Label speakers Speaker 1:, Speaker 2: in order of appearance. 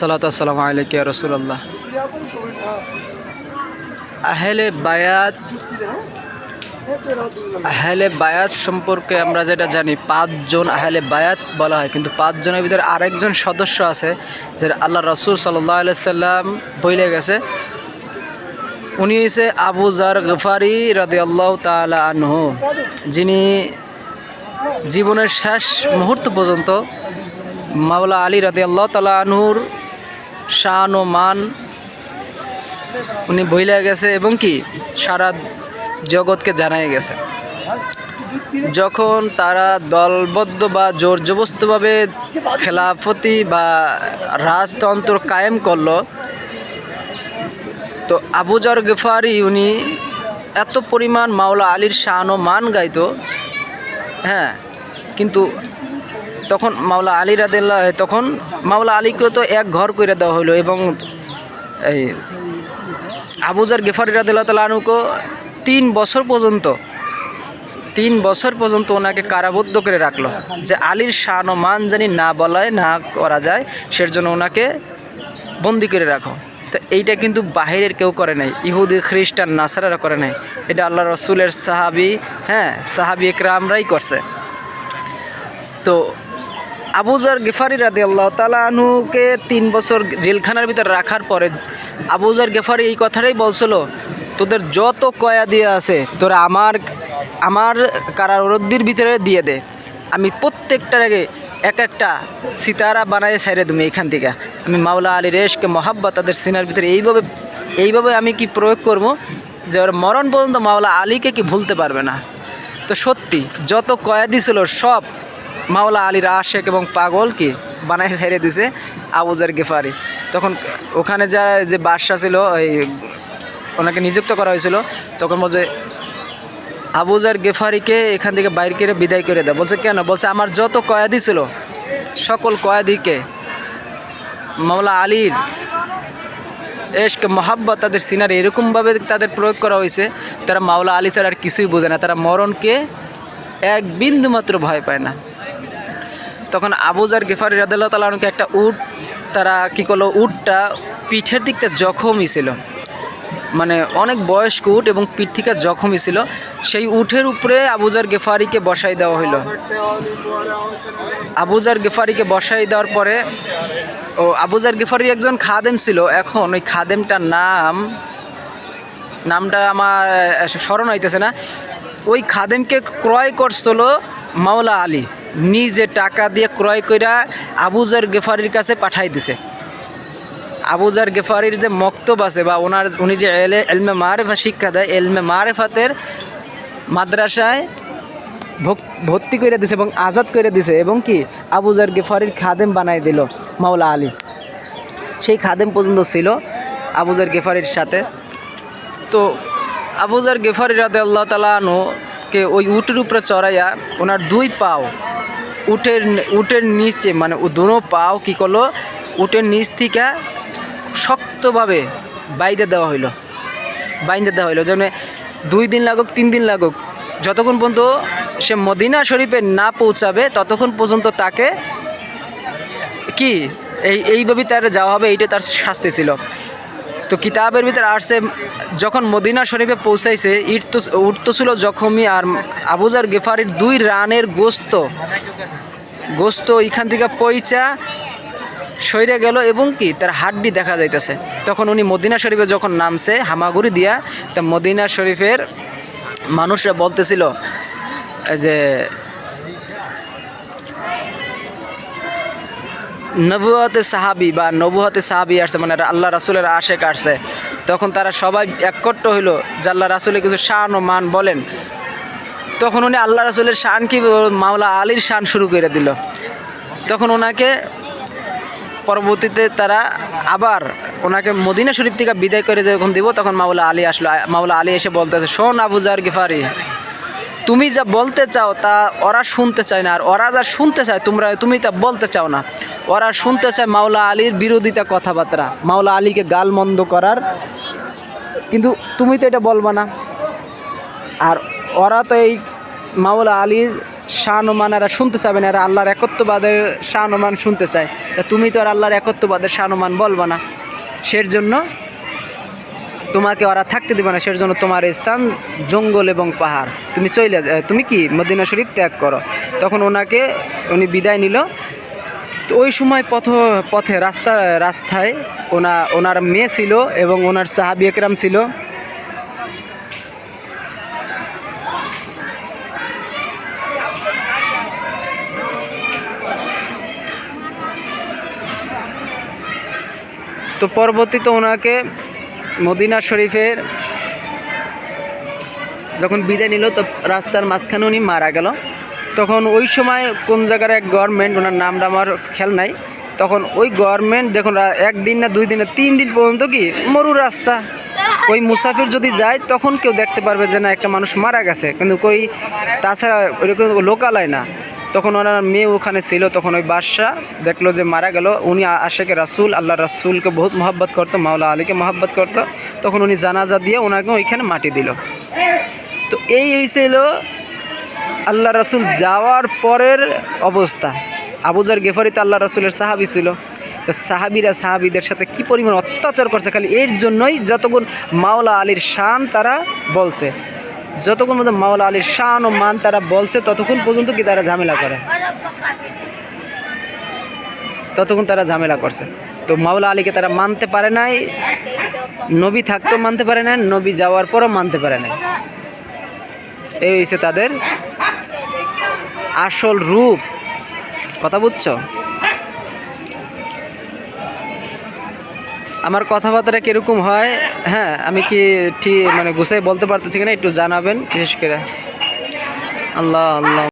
Speaker 1: সালাত আসসালাম আলাইকি রসুল্লাহ আহলে বায়াত আহলে বায়াত সম্পর্কে আমরা যেটা জানি, পাঁচজন আহলে বায়াত বলা হয়। কিন্তু পাঁচজনের ভিতরে আরেকজন সদস্য আছে যেটা আল্লাহ রসুল সাল্লাহ সাল্লাম বইলে গেছে। উনি হয়েছে আবু জার গফারি রাদি আল্লাহ তালা আনহু। যিনি জীবনের শেষ মুহূর্ত পর্যন্ত মাওলা আলী রাদি আল্লাহ তালা আনহুর শান ও মান, উনি বইলে গেছে এবং কি সারা জগৎকে জানাই গেছে। যখন তারা দলবদ্ধ বা জোর জবস্তভাবে খেলাফতি বা রাজতন্ত্র কায়েম করল, তো আবুজার গেফারি উনি এত পরিমাণ মাওলা আলীর শান ও মান গাইতো হ্যাঁ কিন্তু তখন মাওলা আলী রাদিল্লাহ তখন মাওলা আলীকেও তো এক ঘর করে দেওয়া হলো এবং এই আবুজার গেফারি রাদিল্লাহ তালা আনুকে তিন বছর পর্যন্ত, তিন বছর পর্যন্ত ওনাকে কারাবদ্ধ করে রাখল যে আলীর শান ও মান জানি না বলায়, না করা যায় সের জন্য ওনাকে বন্দি করে রাখো। তো এইটা কিন্তু বাহিরের কেউ করে নাই, ইহুদি, খ্রিস্টান, নাসারারা করে নাই। এটা আল্লাহ রসুলের সাহাবি হ্যাঁ সাহাবি একরামরাই করছে। তো আবুজার গেফারি রাদি আল্লাহ তালা আনুকে তিন বছর জেলখানার ভিতরে রাখার পরে আবুজার গেফারি এই কথাটাই বলছিল, তোদের যত কয়াদি আছে, তোরা আমার আমার কারারদ্দির ভিতরে দিয়ে দে। আমি প্রত্যেকটার আগে এক একটা সিতারা বানায় সাইরে তুমি এখান থেকে। আমি মাওলা আলী রেশকে মহাব্বা তাদের সিনার ভিতরে এইভাবে এইভাবে আমি কি প্রয়োগ করব যে ওর মরণ পর্যন্ত মাওলা আলীকে কি ভুলতে পারবে না? তো সত্যি, যত কয়াদি ছিল সব মাওলা আলীর আশেক এবং পাগল কি? বানায় ছেড়ে দিছে আবুজার গেফারি। তখন ওখানে যা যে বাদশা ছিল, ওই ওনাকে নিযুক্ত করা হয়েছিল, তখন বলছে, আবুজার গেফারিকে এখান থেকে বাইর করে বিদায় করে দেয় বলছে, কেন? বলছে, আমার যত কয়াদি ছিল, সকল কয়াদিকে মাওলা আলীর এশক, মহাব্বত তাদের সিনারে এরকমভাবে তাদের প্রয়োগ করা হয়েছে, তারা মাওলা আলী ছাড়া আর কিছুই বোঝে না। তারা মরণকে এক বিন্দু মাত্র ভয় পায় না। তখন আবুজার গেফারি রাদাল্লাহ তালাহকে একটা উট, তারা কী করল? উটটা পিঠের দিকটা জখমই ছিল। মানে অনেক বয়স্ক উট এবং পিঠ থেকে জখমই ছিল। সেই উঠের উপরে আবুজার গেফারিকে বসাই দেওয়া হইল। আবুজার গেফারিকে বসাই দেওয়ার পরে, ও আবুজার গেফারি একজন খাদেম ছিল। এখন ওই খাদেমটার নাম, নামটা আমার স্মরণ হইতেছে না। ওই খাদেমকে ক্রয় করছিল মাওলা আলী। নিজে টাকা দিয়ে ক্রয় কইরা আবুজার গেফারির কাছে পাঠাই দিছে। আবুজার গেফারির যে মক্তব আছে বা ওনার, উনি যে এলে, এলমে মারেফা শিক্ষা দেয়, এলমে মারেফাতের মাদ্রাসায় ভর্তি করে দিছে এবং আজাদ করে দিছে এবং কি আবুজার গেফারির খাদেম বানাই দিল মাওলা আলী। সেই খাদেম পর্যন্ত ছিল আবুজার গেফারির সাথে। তো আবুজার গেফারি রাদে আল্লাহ তালা কে ওই উটের উপরে চড়াইয়া ওনার দুই পাও উটের উটের নিচে মানে দুনো পাও কী করল? উটের নিচ থেকে শক্তভাবে বাইদে দেওয়া হইল। বাইন্দে দেওয়া হইল। যেমন দুই দিন লাগুক, তিন দিন লাগুক, যতক্ষণ পর্যন্ত সে মদিনা শরীফে না পৌঁছাবে, ততক্ষণ পর্যন্ত তাকে কি, এই এইভাবেই তার যাওয়া হবে, এইটা তার শাস্তি ছিল। তো কিতাবের ভিতরে আসছে, যখন মদিনা শরীফে পৌঁছাইছে, ইট তো উঠ ছিল জখমি আর আবুজার গেফারির দুই রানের গোস্ত গোস্ত এখান থেকে পয়চা সইরে গেল এবং কি তার হাড্ডি দেখা যাইতেছে। তখন উনি মদিনা শরীফে যখন নামছে, হামাগুড়ি দিয়া, তা মদিনা শরীফের মানুষরা বলতেছিল, যে নবুয়াতে সাহাবি বা নবুয়াতে সাহাবি আসছে মানে আল্লাহ রাসুলের আশেক আসছে। তখন তারা সবাই একট্ট হইল যে আল্লাহ রাসুলের কিছু শান ও মান বলেন। তখন উনি আল্লাহ রাসুলের শান কি মাওলা আলীর শান শুরু করে দিল। তখন ওনাকে পরবর্তীতে তারা আবার ওনাকে মদিনা শরীফ থেকে বিদায় করে যখন দিব, তখন মাওলা আলী আসলো। মাওলা আলী এসে বলতেছে, শোন আবুজার গিফারি তুমি যা বলতে চাও তা ওরা শুনতে চায় না, আর ওরা যা শুনতে চায় তোমরা, তুমি তা বলতে চাও না। ওরা শুনতে চায় মাওলা আলীর বিরোধিতা কথাবার্তা, মাওলা আলীকে গাল মন্দ করার। কিন্তু তুমি তো এটা বলবা না। আর ওরা তো এই মাওলা আলীর শান এরা শুনতে চাবে না, এরা আল্লাহর একত্ববাদের শান ও মান শুনতে চায়। তুমি তো আর আল্লাহর একত্ববাদের শান ও মান বলবা না। সের জন্য তোমাকে ওরা থাকতে দেবে না সের জন্য তোমার স্থান জঙ্গল এবং পাহাড়। তুমি চলে তুমি কি মদিনা শরীফ ত্যাগ করো? তখন ওনাকে উনি বিদায় নিল। তো ওই সময় পথ, পথে রাস্তা, রাস্তায় ওনা, ওনার মেয়ে ছিল এবং ওনার সাহাবি একরাম ছিল। তো পরবর্তীতে ওনাকে মদিনা শরীফের যখন বিদায় নিল, তো রাস্তার মাঝখানে উনি মারা গেল। তখন ওই সময় কোন জায়গার এক গভর্নমেন্ট ওনার নামটা আমার খেয়াল নাই, তখন ওই গভর্নমেন্ট দেখুন একদিন না দুই দিন না, তিন দিন পর্যন্ত কি মরু রাস্তা। ওই মুসাফির যদি যায়, তখন কেউ দেখতে পারবে যে না, একটা মানুষ মারা গেছে। কিন্তু কই তাছাড়া ওইরকম লোকালয় না। তখন ওনার মেয়ে ওখানে ছিল, তখন ওই বাদশাহ দেখল যে মারা গেল। উনি আশেকে রাসুল আল্লাহ রাসুলকে বহুত মহব্বত করতো, মাওলা আলীকে মহব্বত করতো। তখন উনি জানাজা দিয়ে ওনাকে ওইখানে মাটি দিল। তো এই হয়েছিল আল্লাহ রাসুল যাওয়ার পরের অবস্থা। আবুজার গেফারিতে আল্লাহ রাসুলের সাহাবি ছিল। তো সাহাবিরা সাহাবিদের সাথে কি পরিমাণ অত্যাচার করছে, খালি এর জন্যই যতক্ষণ মাওলা আলীর শান তারা বলছে। যতক্ষণ পর্যন্ত মাওলা আলীর শান ও মান তারা বলছে, ততক্ষণ পর্যন্ত কি তারা ঝামেলা করে? ততক্ষণ তারা ঝামেলা করছে। তো মাওলা আলীকে তারা মানতে পারে নাই, নবী থাকতেও মানতে পারে নাই, নবী যাওয়ার পরও মানতে পারে নাই। এই হয়েছে তাদের আসল রূপ। কথা বুঝছ? আমার কথাবার্তাটা কীরকম হয়? হ্যাঁ আমি কি ঠিক মানে গুছাই বলতে পারতেছি কিনা একটু জানাবেন, বিশেষ করে। আল্লাহ আল্লাহ।